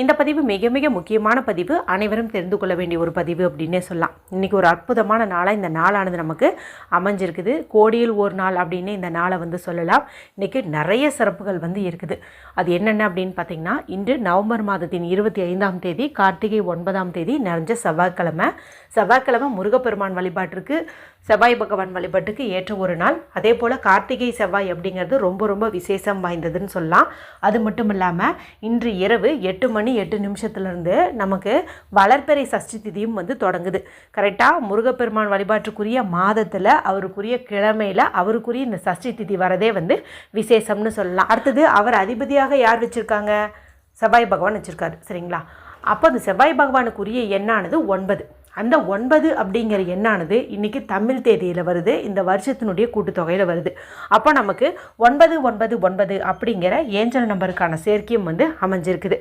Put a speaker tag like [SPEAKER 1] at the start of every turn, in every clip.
[SPEAKER 1] இந்த பதிவு மிக மிக முக்கியமான பதிவு. அனைவரும் தெரிந்து கொள்ள வேண்டிய ஒரு பதிவு அப்படின்னே சொல்லலாம். இன்றைக்கி ஒரு அற்புதமான நாளாக இந்த நாளானது நமக்கு அமைஞ்சிருக்குது. கோடியில் ஒரு நாள் அப்படின்னு இந்த நாளை வந்து சொல்லலாம். இன்றைக்கி நிறைய சிறப்புகள் வந்து இருக்குது. அது என்னென்ன அப்படின்னு பார்த்தீங்கன்னா இன்று நவம்பர் மாதத்தின் இருபத்தி ஐந்தாம் தேதி கார்த்திகை ஒன்பதாம் தேதி நிறைஞ்ச செவ்வாய்க்கிழமை. செவ்வாய்க்கிழமை முருகப்பெருமான் வழிபாட்டிற்கு செவ்வாய் பகவான் வழிபாட்டுக்கு ஏற்ற ஒரு நாள். அதே போல் கார்த்திகை செவ்வாய் அப்படிங்கிறது ரொம்ப ரொம்ப விசேஷம் வாய்ந்ததுன்னு சொல்லலாம். அது மட்டும் இல்லாமல் இன்று இரவு எட்டு மணி எட்டு நிமிஷத்துலேருந்து நமக்கு வளர்ப்பெறை சஷ்டி திதியும் வந்து தொடங்குது. கரெக்டாக முருகப்பெருமான் வழிபாட்டுக்குரிய மாதத்தில் அவருக்குரிய கிழமையில் அவருக்குரிய இந்த சஷ்டி திதி வரதே வந்து விசேஷம்னு சொல்லலாம். அடுத்தது அவர் அதிபதியாக யார் வச்சுருக்காங்க? செவ்வாய் பகவான் வச்சுருக்காரு. சரிங்களா? அப்போ அந்த செவ்வாய் பகவானுக்குரிய எண்ணானது ஒன்பது. அந்த ஒன்பது அப்படிங்கிற எண்ணானது இன்றைக்கி தமிழ் தேதியில் வருது. இந்த வருஷத்தினுடைய கூட்டுத்தொகையில் வருது. அப்போ நமக்கு ஒன்பது ஒன்பது ஒன்பது அப்படிங்கிற ஏஞ்சல் நம்பருக்கான சேர்க்கையும் வந்து அமைஞ்சிருக்குது.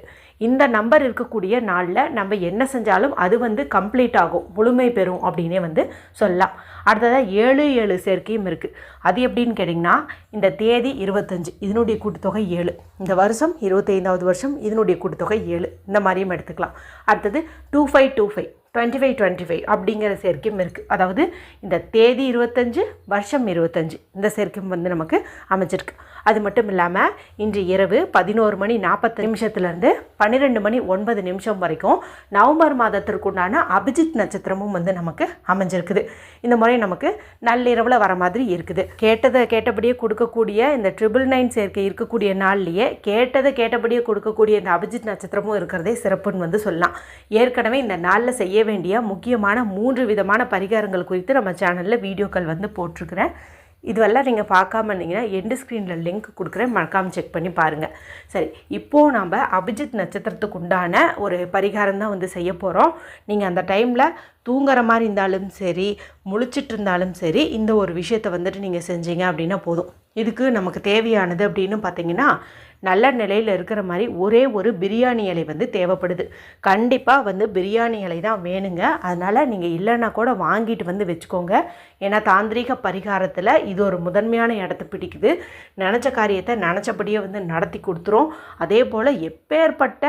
[SPEAKER 1] இந்த நம்பர் இருக்கக்கூடிய நாளில் நம்ம என்ன செஞ்சாலும் அது வந்து கம்ப்ளீட் ஆகும். முழுமை பெறும் அப்படின்னே வந்து சொல்லலாம். அடுத்ததாக ஏழு ஏழு சேர்க்கையும் இருக்குது அது எப்படின்னு கேட்டிங்கன்னா இந்த தேதி இருபத்தஞ்சு இதனுடைய கூட்டுத்தொகை ஏழு. இந்த வருஷம் இருபத்தைந்தாவது வருஷம் இதனுடைய கூட்டுத்தொகை ஏழு. இந்த மாதிரியும் எடுத்துக்கலாம். அடுத்தது two five two five. Twenty five twenty five அப்படிங்கிற சேர்க்கையும் இருக்குது அதாவது இந்த தேதி இருபத்தஞ்சு வருஷம் இருபத்தஞ்சு இந்த சேர்க்கையும் வந்து நமக்கு அமைச்சிருக்கு அது மட்டும் இல்லாமல் இன்று இரவு பதினோரு மணி நாற்பத்து நிமிஷத்துலேருந்து பன்னிரெண்டு மணி ஒன்பது நிமிஷம் வரைக்கும் நவம்பர் மாதத்திற்குண்டான அபிஜித் நட்சத்திரமும் வந்து நமக்கு அமைஞ்சிருக்குது. இந்த முறை நமக்கு நள்ளிரவில் வர மாதிரி இருக்குது. கேட்டதை கேட்டபடியே கொடுக்கக்கூடிய இந்த ட்ரிபிள் நைன் சேர்க்கை இருக்கக்கூடிய நாள்லேயே கேட்டதை கேட்டபடியே கொடுக்கக்கூடிய இந்த அபிஜித் நட்சத்திரமும் இருக்கிறதே சிறப்புன்னு வந்து சொல்லலாம். ஏற்கனவே இந்த நாளில் செய்ய வேண்டிய முக்கியமான மூன்று விதமான பரிகாரங்கள் குறித்து நம்ம சேனலில் வீடியோக்கள் வந்து போட்டிருக்கிறேன். இதுவெல்லாம் நீங்கள் பார்க்காம இருந்தீங்கன்னா எண்டு ஸ்க்ரீனில் லிங்க் கொடுக்குறேன். மறக்காமல் செக் பண்ணி பாருங்கள் சரி இப்போது நம்ம அபிஜித் நட்சத்திரத்துக்கு உண்டான ஒரு பரிகாரம் தான் வந்து செய்ய போகிறோம் நீங்கள் அந்த டைமில் தூங்குற மாதிரி இருந்தாலும் சரி முழிச்சிட்டு இருந்தாலும் சரி இந்த ஒரு விஷயத்தை வந்துட்டு நீங்கள் செஞ்சீங்க அப்படின்னா போதும். இதுக்கு நமக்கு தேவையானது அப்படின்னு பார்த்தீங்கன்னா நல்ல நிலையில் இருக்கிற மாதிரி ஒரே ஒரு பிரியாணி இலை வந்து தேவைப்படுது. கண்டிப்பாக வந்து பிரியாணி இலை தான் வேணுங்க. அதனால் நீங்கள் இல்லைன்னா கூட வாங்கிட்டு வந்து வச்சுக்கோங்க. ஏன்னா தாந்திரிக பரிகாரத்தில் இது ஒரு முதன்மையான இடத்த பிடிக்குது. நினச்ச காரியத்தை நினச்சபடியே வந்து நடத்தி கொடுத்துரும். அதே போல் எப்பேற்பட்ட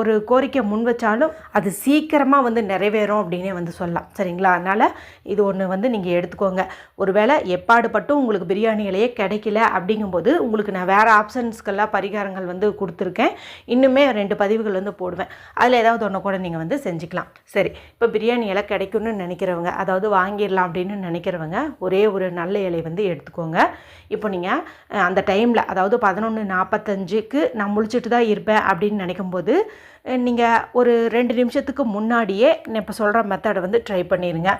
[SPEAKER 1] ஒரு கோரிக்கை முன் வச்சாலும் அது சீக்கிரமாக வந்து நிறைவேறும் அப்படின்னே வந்து சொல்லலாம். சரிங்களா? அதனால் இது ஒன்று வந்து நீங்கள் எடுத்துக்கோங்க. ஒருவேளை எப்பாடுபட்டும் உங்களுக்கு பிரியாணி இலையே கிடைக்கல அப்படிங்கும்போது உங்களுக்கு நான் வேறு ஆப்ஷன்ஸ்க்கெல்லாம் பரிகாரங்கள் வந்து கொடுத்துருக்கேன். இன்னுமே ரெண்டு பதிவுகள் வந்து போடுவேன். அதில் ஏதாவது ஒன்று கூட நீங்கள் வந்து செஞ்சுக்கலாம். சரி இப்போ பிரியாணி இலை கிடைக்கும்னு நினைக்கிறவங்க அதாவது வாங்கிடலாம் அப்படின்னு நினைக்கிறவங்க ஒரே ஒரு நல்ல இலை வந்து எடுத்துக்கோங்க. இப்போ நீங்கள் அந்த டைமில் அதாவது பதினொன்று நாற்பத்தஞ்சுக்கு நான் முழிச்சிட்டு தான் இருப்பேன் அப்படின்னு நினைக்கும்போது நீங்கள் ஒரு ரெண்டு நிமிஷத்துக்கு முன்னாடியே நான் இப்போ சொல்கிற மெத்தடை வந்து ட்ரை பண்ணிடுங்க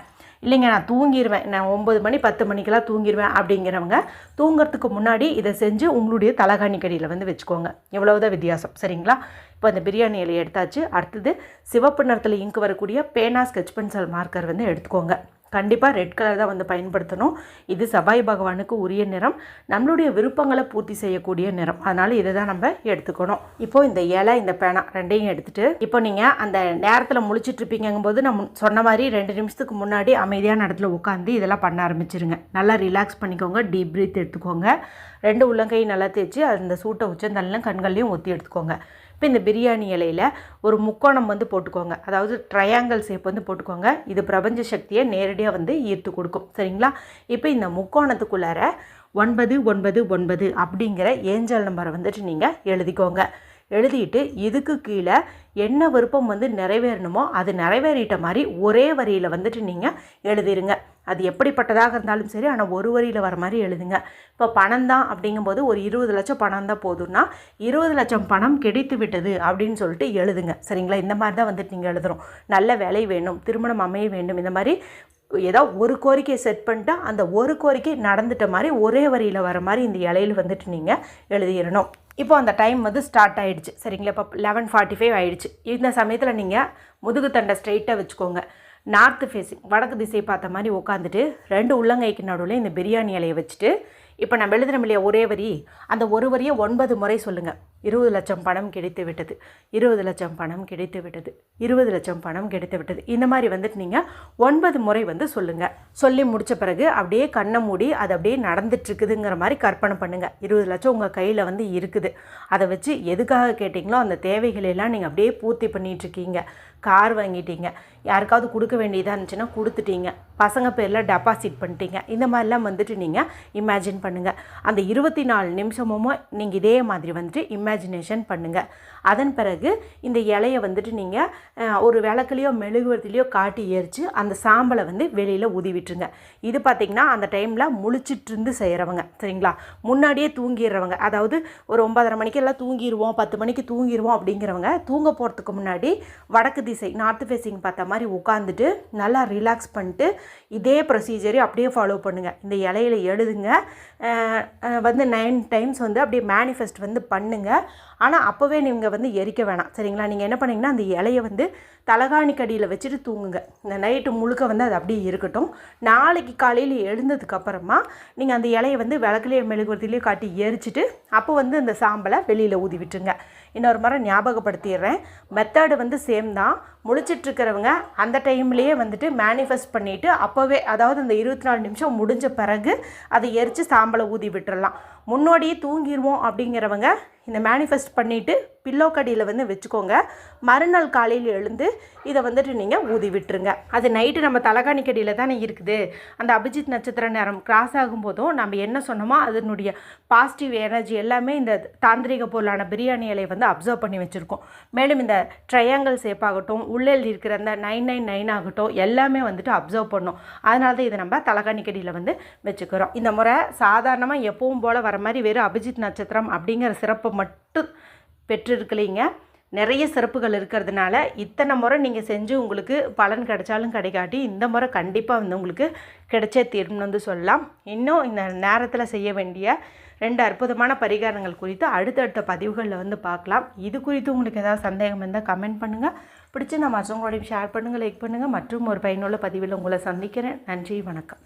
[SPEAKER 1] இல்லைங்க நான் தூங்கிடுவேன் நான் ஒம்பது மணி பத்து மணிக்கெல்லாம் தூங்கிடுவேன் அப்படிங்கிறவங்க தூங்குறதுக்கு முன்னாடி இதை செஞ்சு உங்களுடைய தலகாணி கடியில் வந்து வச்சுக்கோங்க. எவ்வளவுதான் வித்தியாசம். சரிங்களா? இப்போ அந்த பிரியாணி இலையை எடுத்தாச்சு. அடுத்தது சிவப்பு நிறத்தில் இங்கு வரக்கூடிய பேனா ஸ்கெச் பென்சில் மார்க்கர் வந்து எடுத்துக்கோங்க. கண்டிப்பாக ரெட் கலர் தான் வந்து பயன்படுத்தணும். இது செவ்வாய் பகவானுக்கு உரிய நிறம். நம்மளுடைய விருப்பங்களை பூர்த்தி செய்யக்கூடிய நிறம். அதனால் இதை தான் நம்ம எடுத்துக்கணும். இப்போ இந்த இலை இந்த பேனா ரெண்டையும் எடுத்துகிட்டு இப்போ நீங்கள் அந்த நேரத்தில் முழிச்சிட்டு இருப்பீங்கும்போது நம்ம சொன்ன மாதிரி ரெண்டு நிமிஷத்துக்கு முன்னாடி அமைதியான இடத்துல உட்காந்து இதெல்லாம் பண்ண ஆரம்பிச்சிருங்க. நல்லா ரிலாக்ஸ் பண்ணிக்கோங்க. டீப் பிரீத் எடுத்துக்கோங்க. ரெண்டு உள்ளங்கையும் நல்லா தேய்ச்சி அந்த சூட்டை உச்சந்தலையும் கண்கள்லையும் ஒத்தி எடுத்துக்கோங்க. இப்போ இந்த பிரியாணி இலையில் ஒரு முக்கோணம் வந்து போட்டுக்கோங்க. அதாவது ட்ரையாங்கிள் ஷேப் வந்து போட்டுக்கோங்க. இது பிரபஞ்ச சக்தியை நேரடியாக வந்து ஈர்த்து கொடுக்கும். சரிங்களா? இப்போ இந்த முக்கோணத்துக்குள்ளார ஒன்பது ஒன்பது ஒன்பது அப்படிங்கிற ஏஞ்சல் நம்பரை வந்துட்டு நீங்கள் எழுதிக்கோங்க. எழுதிட்டு இதுக்கு கீழே என்ன விருப்பம் வந்து நிறைவேறணுமோ அது நிறைவேறிட்ட மாதிரி ஒரே வரியில் வந்துட்டு நீங்கள் எழுதிருங்க. அது எப்படிப்பட்டதாக இருந்தாலும் சரி ஆனால் ஒரு வரியில் வர மாதிரி எழுதுங்க. இப்போ பணம் தான் அப்படிங்கும்போது ஒரு இருபது லட்சம் பணம் தான் போதும்னா இருபது லட்சம் பணம் கிடைத்து விட்டது அப்படின்னு சொல்லிட்டு எழுதுங்க. சரிங்களா? இந்த மாதிரி தான் வந்துட்டு நீங்கள் எழுதுகிறோம் நல்ல வேலை வேணும் திருமணம் அமைய வேண்டும் இந்த மாதிரி ஏதோ ஒரு கோரிக்கையை செட் பண்ணிட்டா அந்த ஒரு கோரிக்கை நடந்துட்ட மாதிரி ஒரே வரியில் வர மாதிரி இந்த இலையில் வந்துட்டு நீங்கள் எழுதிடணும். இப்போ அந்த டைம் வந்து ஸ்டார்ட் ஆகிடுச்சு சரிங்களா? இப்போ லெவன் ஃபார்ட்டி ஃபைவ் ஆகிடுச்சு இந்த சமயத்தில் நீங்கள் முதுகு தண்டை ஸ்ட்ரைட்டாக வச்சுக்கோங்க. நார்த்து ஃபேஸிங் வடக்கு திசை பார்த்த மாதிரி உட்காந்துட்டு ரெண்டு உள்ளங்கைக்கு நடுவில் இந்த பிரியாணி இலையை வச்சுட்டு இப்போ நம்ம எழுதுறோம் இல்லையா ஒரே வரி? அந்த ஒரு வரியை ஒன்பது முறை சொல்லுங்கள் இருபது லட்சம் பணம் கிடைத்து விட்டது. இருபது லட்சம் பணம் கிடைத்து விட்டது. இருபது லட்சம் பணம் கிடைத்து விட்டது. இந்த மாதிரி வந்துட்டு நீங்கள் ஒன்பது முறை வந்து சொல்லுங்கள் சொல்லி முடித்த பிறகு அப்படியே கண்ணை மூடி அது அப்படியே நடந்துட்டுருக்குதுங்கிற மாதிரி கற்பனை பண்ணுங்கள் இருபது லட்சம் உங்கள் கையில் வந்து இருக்குது. அதை வச்சு எதுக்காக கேட்டிங்களோ அந்த தேவைகளெல்லாம் நீங்கள் அப்படியே பூர்த்தி பண்ணிகிட்ருக்கீங்க கார் வாங்கிட்டீங்க. யாருக்காவது கொடுக்க வேண்டியதாக இருந்துச்சுன்னா கொடுத்துட்டீங்க. பசங்க பேரில் டெபாசிட் பண்ணிட்டீங்க. இந்த மாதிரிலாம் வந்துட்டு நீங்கள் இமேஜின் பண்ணுங்கள் அந்த இருபத்தி நாலு நிமிஷமும் நீங்கள் இதே மாதிரி வந்துட்டு இமேஜினேஷன் பண்ணுங்கள் அதன் பிறகு இந்த இலையை வந்துட்டு நீங்கள் ஒரு விளக்குலேயோ மெழுகுவர்த்திலையோ காட்டி எரித்து அந்த சாம்பலை வந்து வெளியில் ஊதி விட்டுருங்க இது பார்த்திங்கன்னா அந்த டைமில் முழிச்சிட்டு இருந்து செய்கிறவங்க சரிங்களா? முன்னாடியே தூங்கிடுறவங்க அதாவது ஒரு ஒன்பதரை மணிக்கு எல்லாம் தூங்கிடுவோம் பத்து மணிக்கு தூங்கிடுவோம் அப்படிங்கிறவங்க தூங்க போகிறதுக்கு முன்னாடி வடக்கு திசை நார்த் ஃபேஸிங் பார்த்த மாதிரி உட்காந்துட்டு நல்லா ரிலாக்ஸ் பண்ணிட்டு இதே ப்ரொசீஜரை அப்படியே ஃபாலோ பண்ணுங்கள் இந்த இலையில எழுதுங்க வந்து நைன் டைம்ஸ் வந்து அப்படியே மேனிஃபெஸ்ட் வந்து பண்ணுங்கள் ஆனால் அப்போவே நீங்கள் வந்து எரிக்க வேணாம். சரிங்களா? நீங்கள் என்ன பண்ணிங்கன்னா அந்த இலையை வந்து தலகாணி கடியில் வச்சுட்டு தூங்குங்க. இந்த நைட்டு முழுக்க வந்து அது அப்படியே இருக்கட்டும். நாளைக்கு காலையில் எழுந்ததுக்கப்புறமா நீங்கள் அந்த இலையை வந்து விளக்குலேயே மெழுகுவர்த்திலையும் காட்டி எரிச்சிட்டு அப்போ வந்து அந்த சாம்பலை வெளியில் ஊதி விட்டுருங்க. இன்னொரு முறை ஞாபகப்படுத்திடுறேன். மெத்தடு வந்து சேம் தான். முழிச்சிட்ருக்கிறவங்க அந்த டைம்லேயே வந்துட்டு மேனிஃபெஸ்ட் பண்ணிவிட்டு அப்போவே அதாவது அந்த இருபத்தி நாலு நிமிஷம் முடிஞ்ச பிறகு அதை எரித்து சாம்பலை ஊதி விட்டுறலாம். முன்னோடியே தூங்கிடுவோம் அப்படிங்கிறவங்க இந்த மேனிஃபெஸ்ட் பண்ணிவிட்டு பில்லோ கடியில் வந்து வச்சுக்கோங்க. மறுநாள் காலையில் எழுந்து இதை வந்துட்டு நீங்கள் ஊதி விட்டுருங்க. அது நைட்டு நம்ம தலைகாணி கடியில் தானே இருக்குது. அந்த அபிஜித் நட்சத்திர நேரம் கிராஸ் ஆகும்போதும் நம்ம என்ன சொன்னோமோ அதனுடைய பாசிட்டிவ் எனர்ஜி எல்லாமே இந்த தாந்திரிக பொருளான பிரியாணி இலையை வந்து அப்சர்வ் பண்ணி வச்சுருக்கோம். மேலும் இந்த ட்ரையாங்கிள் சேப் ஆகட்டும் உள்ளே இருக்கிற அந்த நைன் நைன் நைன் ஆகட்டும் எல்லாமே வந்துட்டு அப்சர்வ் பண்ணோம். அதனால தான் இதை நம்ம தலைகாணி கடியில் வந்து வச்சுக்கிறோம். இந்த முறை சாதாரணமாக எப்பவும் போல் வர மாதிரி வெறும் அபிஜித் நட்சத்திரம் அப்படிங்கிற சிறப்பை மட்டும் பெற்றிருக்கலீங்க. நிறைய சிறப்புகள் இருக்கிறதுனால இத்தனை முறை நீங்கள் செஞ்சு உங்களுக்கு பலன் கிடைச்சாலும் கிடைக்காட்டி இந்த முறை கண்டிப்பாக வந்து உங்களுக்கு கிடைச்சே தீரும்னு வந்து சொல்லலாம். இன்னும் இந்த நேரத்தில் செய்ய வேண்டிய ரெண்டு அற்புதமான பரிகாரங்கள் குறித்து அடுத்தடுத்த பதிவுகளில் வந்து பார்க்கலாம். இது குறித்து உங்களுக்கு ஏதாவது சந்தேகம் இருந்தால் கமெண்ட் பண்ணுங்கள் பிடிச்சி நான் மற்றவங்களோடையும் ஷேர் பண்ணுங்கள் லைக் பண்ணுங்கள் மற்றும் ஒரு பயனுள்ள பதிவில் உங்களை சந்திக்கிறேன். நன்றி வணக்கம்.